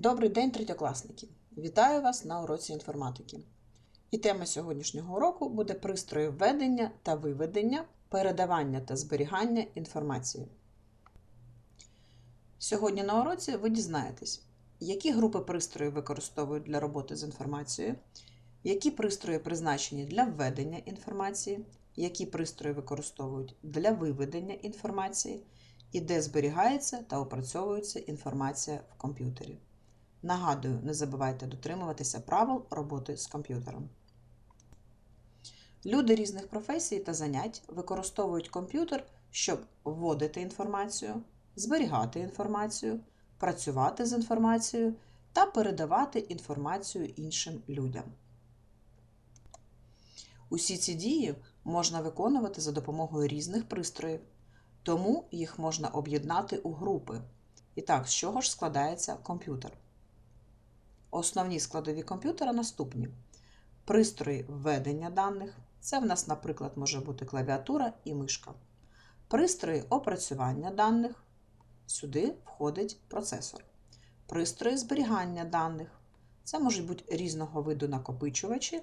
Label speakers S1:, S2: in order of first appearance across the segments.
S1: Добрий день, третьокласники! Вітаю вас на уроці інформатики. І тема сьогоднішнього уроку буде пристрої введення та виведення, передавання та зберігання інформації. Сьогодні на уроці ви дізнаєтесь, які групи пристроїв використовують для роботи з інформацією, які пристрої призначені для введення інформації, які пристрої використовують для виведення інформації, і де зберігається та опрацьовується інформація в комп'ютері. Нагадую, не забувайте дотримуватися правил роботи з комп'ютером. Люди різних професій та занять використовують комп'ютер, щоб вводити інформацію, зберігати інформацію, працювати з інформацією та передавати інформацію іншим людям. Усі ці дії можна виконувати за допомогою різних пристроїв, тому їх можна об'єднати у групи. І так, з чого ж складається комп'ютер? Основні складові комп'ютера наступні: пристрої введення даних. Це в нас, наприклад, може бути клавіатура і мишка. Пристрої опрацювання даних. Сюди входить процесор. Пристрої зберігання даних. Це можуть бути різного виду накопичувачі,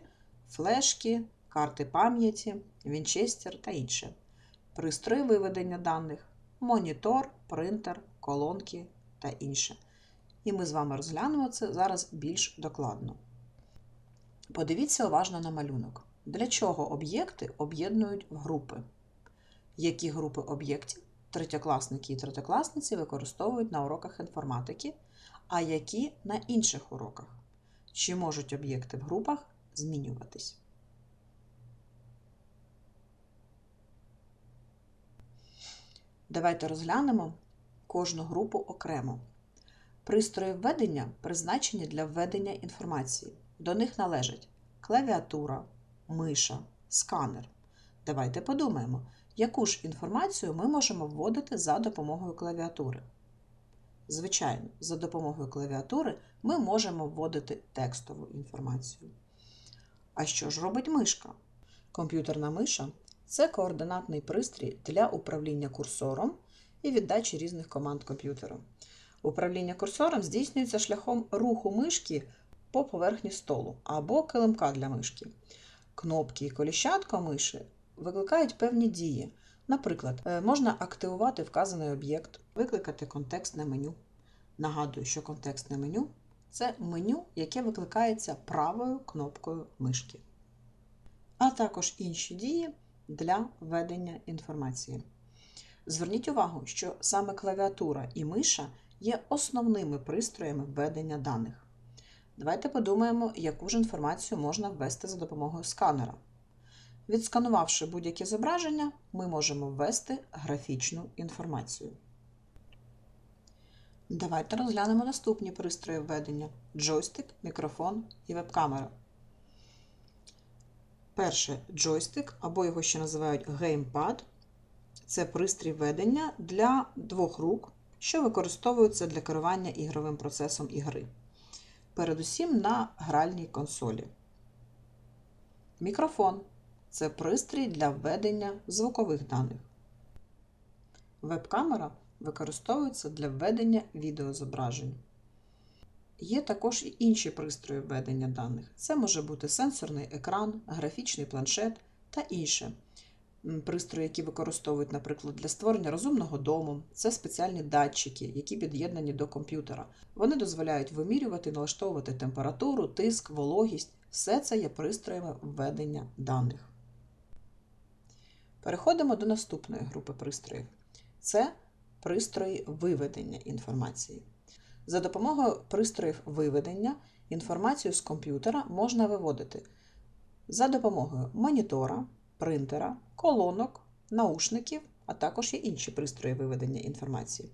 S1: флешки, карти пам'яті, вінчестер та інше. Пристрої виведення даних, монітор, принтер, колонки та інше. І ми з вами розглянемо це зараз більш докладно. Подивіться уважно на малюнок. Для чого об'єкти об'єднують в групи? Які групи об'єктів третьокласники і третьокласниці використовують на уроках інформатики, а які на інших уроках? Чи можуть об'єкти в групах змінюватись? Давайте розглянемо кожну групу окремо. Пристрої введення призначені для введення інформації. До них належать клавіатура, миша, сканер. Давайте подумаємо, яку ж інформацію ми можемо вводити за допомогою клавіатури. Звичайно, за допомогою клавіатури ми можемо вводити текстову інформацію. А що ж робить мишка? Комп'ютерна миша це координатний пристрій для управління курсором і віддачі різних команд комп'ютеру. Управління курсором здійснюється шляхом руху мишки по поверхні столу або килимка для мишки. Кнопки і коліщатка миші викликають певні дії. Наприклад, е, можна активувати вказаний об'єкт, викликати контекстне меню. Нагадую, що контекстне меню це меню, яке викликається правою кнопкою мишки. А також інші дії для введення інформації. Зверніть увагу, що саме клавіатура і миша є основними пристроями введення даних. Давайте подумаємо, яку ж інформацію можна ввести за допомогою сканера. Відсканувавши будь-яке зображення, ми можемо ввести графічну інформацію. Давайте розглянемо наступні пристрої введення: джойстик, мікрофон і веб-камера. Перше джойстик, або його ще називають геймпад. Це пристрій ведення для двох рук, що використовується для керування ігровим процесом ігри. Передусім на гральній консолі. Мікрофон це пристрій для введення звукових даних. Веб-камера використовується для введення відеозображень. Є також і інші пристрої введення даних. Це може бути сенсорний екран, графічний планшет та інше. Пристрої, які використовують, наприклад, для створення розумного дому, це спеціальні датчики, які під'єднані до комп'ютера. Вони дозволяють вимірювати, налаштовувати температуру, тиск, вологість. Все це є пристроями введення даних. Переходимо до наступної групи пристроїв. Це пристрої виведення інформації. За допомогою пристроїв виведення інформацію з комп'ютера можна виводити за допомогою монітора, принтера, колонок, наушників, а також є інші пристрої виведення інформації.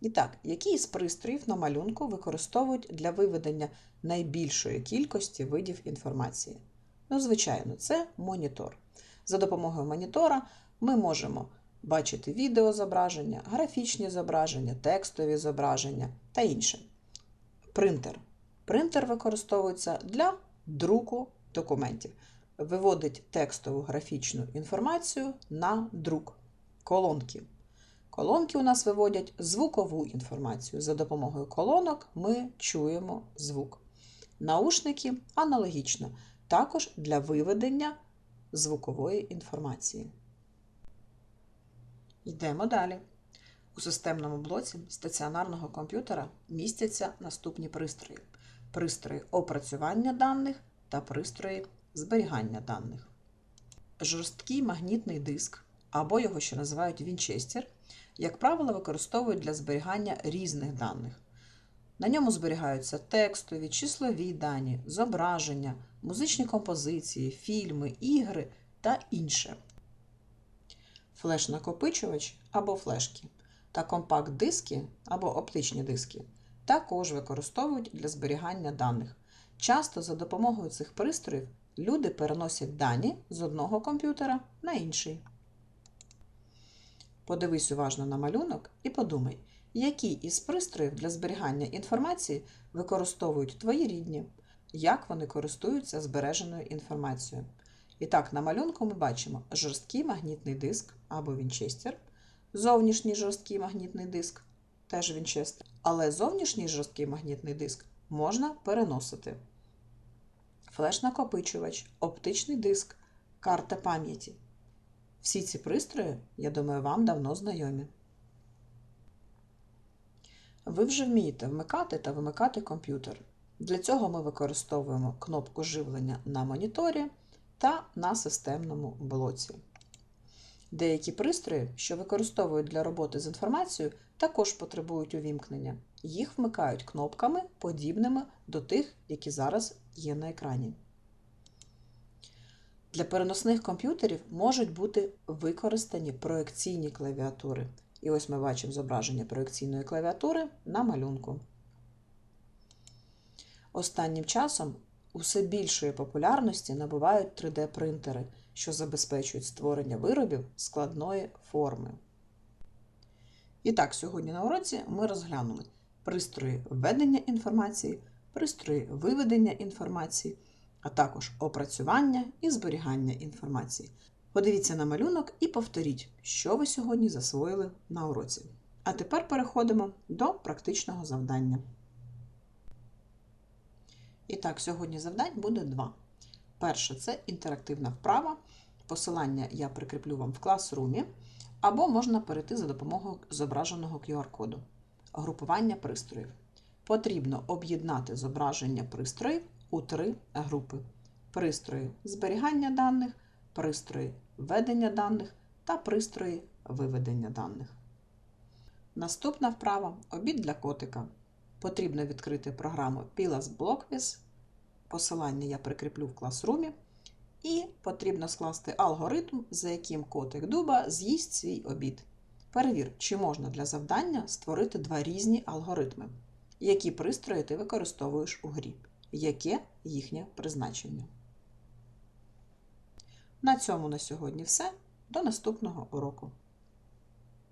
S1: І так, які з пристроїв на малюнку використовують для виведення найбільшої кількості видів інформації? Ну, звичайно, це монітор. За допомогою монітора ми можемо бачити відеозображення, графічні зображення, текстові зображення та інше. Принтер. Принтер використовується для друку документів. Виводить текстову графічну інформацію на друк колонки. Колонки у нас виводять звукову інформацію. За допомогою колонок ми чуємо звук. Наушники аналогічно, також для виведення звукової інформації. Йдемо далі. У системному блоці стаціонарного комп'ютера містяться наступні пристрої: пристрої опрацювання даних та пристрої зберігання даних. Жорсткий магнітний диск, або його ще називають Вінчестер, як правило, використовують для зберігання різних даних. На ньому зберігаються текстові, числові дані, зображення, музичні композиції, фільми, ігри та інше. Флеш-накопичувач або флешки та компакт-диски або оптичні диски також використовують для зберігання даних. Часто за допомогою цих пристроїв люди переносять дані з одного комп'ютера на інший. Подивись уважно на малюнок і подумай, які із пристроїв для зберігання інформації використовують твої рідні, як вони користуються збереженою інформацією. І так, на малюнку ми бачимо жорсткий магнітний диск або Вінчестер, зовнішній жорсткий магнітний диск, теж Вінчестер, але зовнішній жорсткий магнітний диск можна переносити. Флеш-накопичувач, оптичний диск, карта пам'яті. Всі ці пристрої, я думаю, вам давно знайомі. Ви вже вмієте вмикати та вимикати комп'ютер. Для цього ми використовуємо кнопку живлення на моніторі та на системному блоці. Деякі пристрої, що використовують для роботи з інформацією, також потребують увімкнення. Їх вмикають кнопками, подібними до тих, які зараз є на екрані. Для переносних комп'ютерів можуть бути використані проекційні клавіатури. І ось ми бачимо зображення проекційної клавіатури на малюнку. Останнім часом усе більшої популярності набувають 3D-принтери, що забезпечують створення виробів складної форми. І так, сьогодні на уроці ми розглянули пристрої введення інформації, пристрої виведення інформації, а також опрацювання і зберігання інформації. Подивіться на малюнок і повторіть, що ви сьогодні засвоїли на уроці. А тепер переходимо до практичного завдання. І так, сьогодні завдань буде два. Перше це інтерактивна вправа. Посилання я прикріплю вам в класрумі, або можна перейти за допомогою зображеного QR-коду. Групування пристроїв. Потрібно об'єднати зображення пристроїв у три групи: пристрої зберігання даних, пристрої введення даних та пристрої виведення даних. Наступна вправа обід для котика. Потрібно відкрити програму Pilas Blockwiz. Посилання я прикріплю в класрумі. І потрібно скласти алгоритм, за яким котик дуба з'їсть свій обід. Перевір, чи можна для завдання створити два різні алгоритми, які пристрої ти використовуєш у грі, яке їхнє призначення. На цьому на сьогодні все. До наступного уроку.